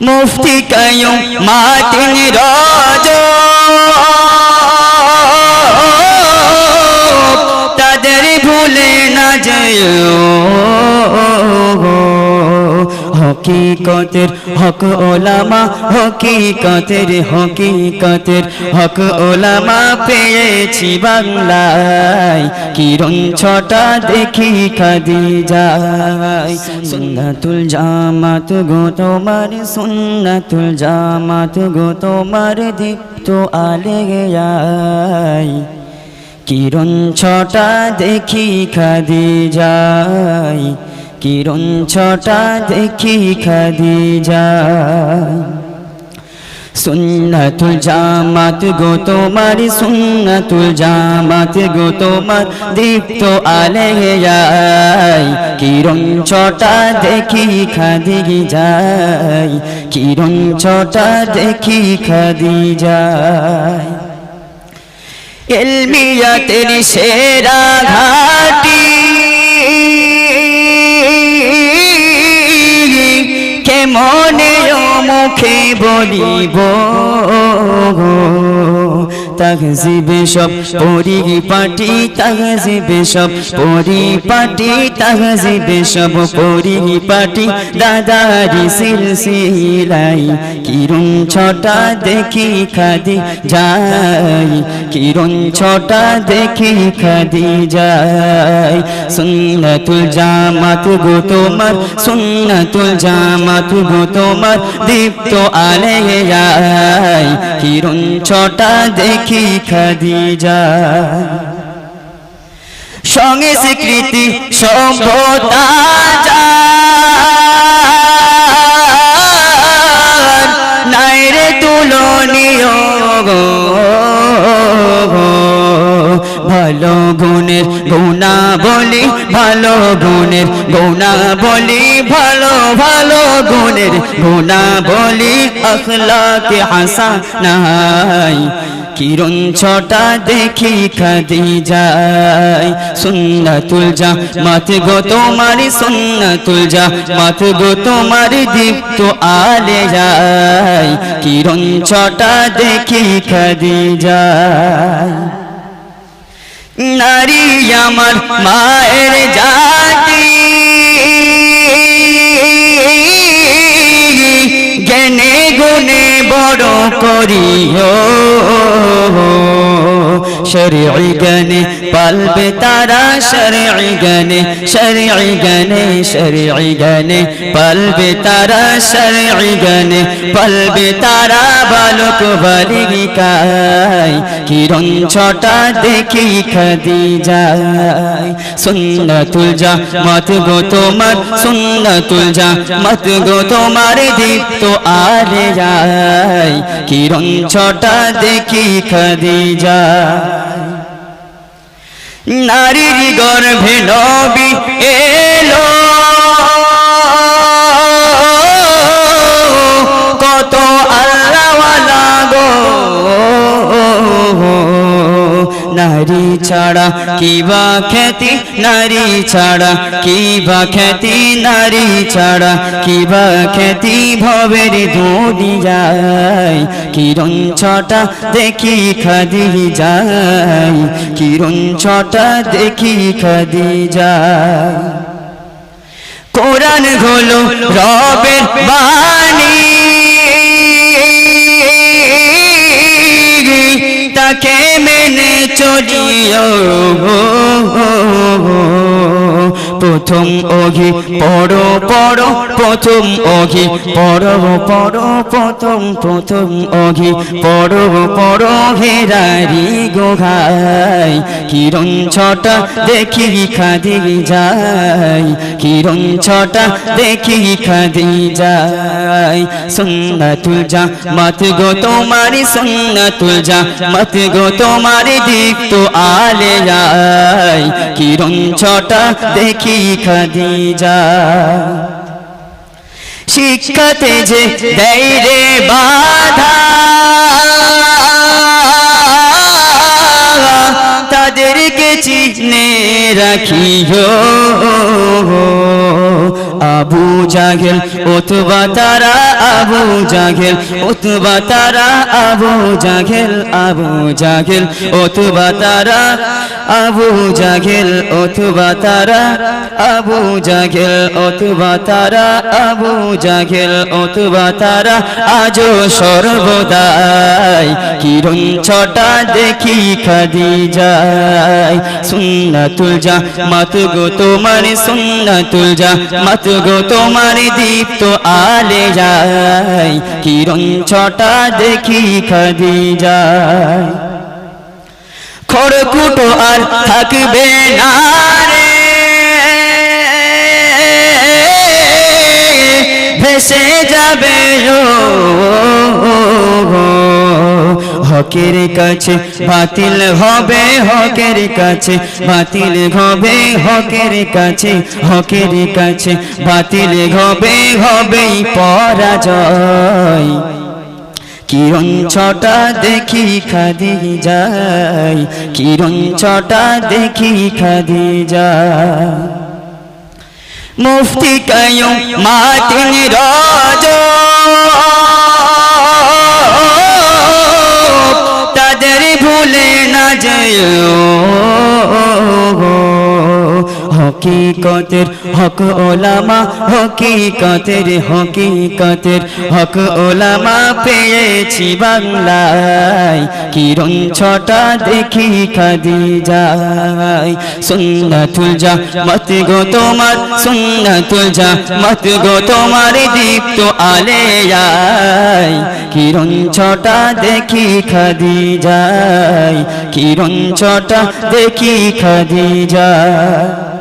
মুফতি কায়ুম মাতিন রাজ। তাদের ভুলে না যায় হকিকতের হক ওলামা, হকিকতের হকিকতের হক ওলামা পেয়েছি বাংলায়। কিরণ ছটা দেখি খাদি যায় সুন্নাতুল জামাত গো তোমার, সুন্নাতুল জামাত গো তোমার দীপ্ত আলে যায় কিরণ ছটা দেখি খাদি যায় কিরণ ছটা দেখি খাদি যায় সুন্নাতুল জামাত গো তোমার, সুন্নাতুল জামাত গো তোমার, দীপ্ত আলে যায় কিরণ ছটা দেখি খাদি যায় কিরণ ছটা দেখি খাদি যায় এলমিয়াতের সেরা ঘাটি কেমনে ও মুখে বলিব তাহজিবে সব পরিপাটি, তাহজিবে সব পরিপাটি, তাহজিবে সব পরিপাটি। দাদারি সিলসিলাই, কিরণ ছটা দেখি খাদি যাই, কিরণ ছটা দেখি খাদি যাই। সুন্নাতুল জামাত গো তোমার, সুন্নাতুল জামাত গো তোমার, দীপ্ত আলে কিরণ ছটা দেখি খাদিজা। সংস্কৃতি সভ্যতা গুণের গুণা বলি, ভালো গুণের গুণা বলি, ভালো ভালো গুণের গুণা বলি, আখলাকে হাসা নাই কিরণ ছটা দেখি খাদি যায়। সুন্নাতুল যা মাত গো, তোমার সুন্নাতুল যা মাত গো, তোমার দীপ্ত আলে যায়। কিরণ ছটা দেখি খাদি যায়। নারী আমার মায়ের জাতি জ্ঞানে গুণে বড় করিও শরীর জ্ঞানে পালবে তারা শরীর জ্ঞানে শরীর জ্ঞানে শরীর জ্ঞানে পালবে তারা শরীর জ্ঞানে পালবে তারা বালক বালিকায় কিরণ ছটা দেখি খাদি যায়। সুন্নাতুল যা মত গো তোমার, সুন্নাতুল যা মত গো তোমার দীপ্ত আলে যায়। কিরণ ছটা দেখি খাদি যায়। নারীর গর্ভে নবী এলো ছাড়া কি বা খ্যাতি, নারী ছাড়া কি বা খ্যাতি, নারী ছাড়া কি বা খ্যাতি, ভবের দুনিয়ায় কিরণ ছটা দেখি খাদি যায়, কিরণ ছটা দেখি খাদি যায়। কোরআন হলো রবের বাণী। প্রথম অঘি, পড়ো পড়ো, প্রথম অঘি, পড়ো পড়ো, প্রথম প্রথম অঘি, পড়ো পড়ো হেরারি গোঘাই কিরণ ছটা দেখি খাদি যায়, কিরণ ছটা দেখি খাদি যায় সুন্নাতুল যা মত গো তোমারি সুন্নাতুল যা মত গো তোমারি দীপ্ত আলে যায় কিরণ ছটা দেখি খাদি যায় শিক্ষাতে যে দেয় রে বাধা তাদেরকে চিনে রাখিও। আবু জাহেল অথবা তারা আবু জাগেল, উতবা তারা Abu Jahl Abu Jahl, Utba তারা আবু জাগেল, উতবা তারা আবু জাগেল, উতবা তারা আবু জাগেল, উতবা তারা আজও সর্বদাই। কিরণ ছটা দেখি খাদি যায়। সুন্নাতুল যা মাত গো তোমার, সুন্নাতুল যা মাত গো তোমার। দীপ্ত আলে যায় কিরণ ছটা দেখি খাদি যায় খড়কুটো আর থাকবে না রে, ভেসে যাবে হকের কাছে, বাতিল হবে হকের কাছে, বাতিল হবে হকের কাছে হকের কাছে, বাতিল হবে, হবেই পরাজয়। কিরণ ছটা দেখি খাদি যায়, কিরণ ছটা দেখি খাদি যায়। মুফতি কায়ুম মাতিন রাজ। না হকিকতের হক ওলামা, হকিকতের হকিকতের হক ওলামা পেয়েছি বাংলায়। কিরণ ছটা দেখি খাদি যায় সুন্নাতুল যা মত গো তোমার, সুন্নাতুল যা মত গো তোমার দীপ্ত আলে যায় কিরণ ছটা দেখি খাদি যায় কিরণ ছটা দেখি খাদি যায়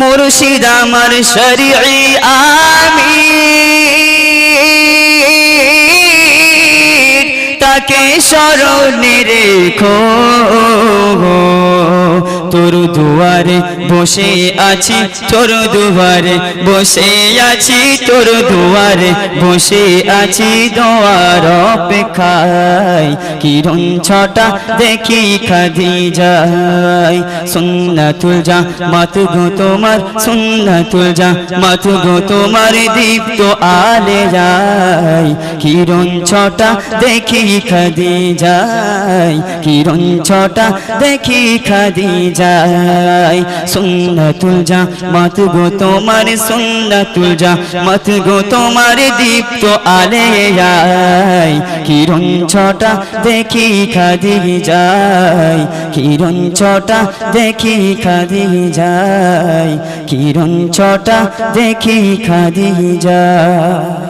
মুর্শিদ আমার শরীর আমি তাকে স্মরণে রেখো। তোর দুয়ারে বসে আছি, তোর দুয়ারে বসে আছি, তোর দুয়ারে বসে আছি, দোয়ার অপেক্ষায়। কিরণ ছটা দেখি খাদি যায়। সুন্নাতুল যা মাত গো তোমার, সুন্নাতুল যা মাত গো তোমার দীপ্ত আলে যায়। কিরণ ছটা দেখি খাদি যায়, কিরণ ছটা দেখি খাদি যায়। সুন্নাতুল যা মাত গো, তোমার সুন্নাতুল যা মাত গো, তোমার দীপ্ত আলে যায় কিরণ ছটা দেখি খাদি যায়। কিরণ ছটা দেখি খাদি যায়। কিরণ ছটা দেখি খাদি যায়।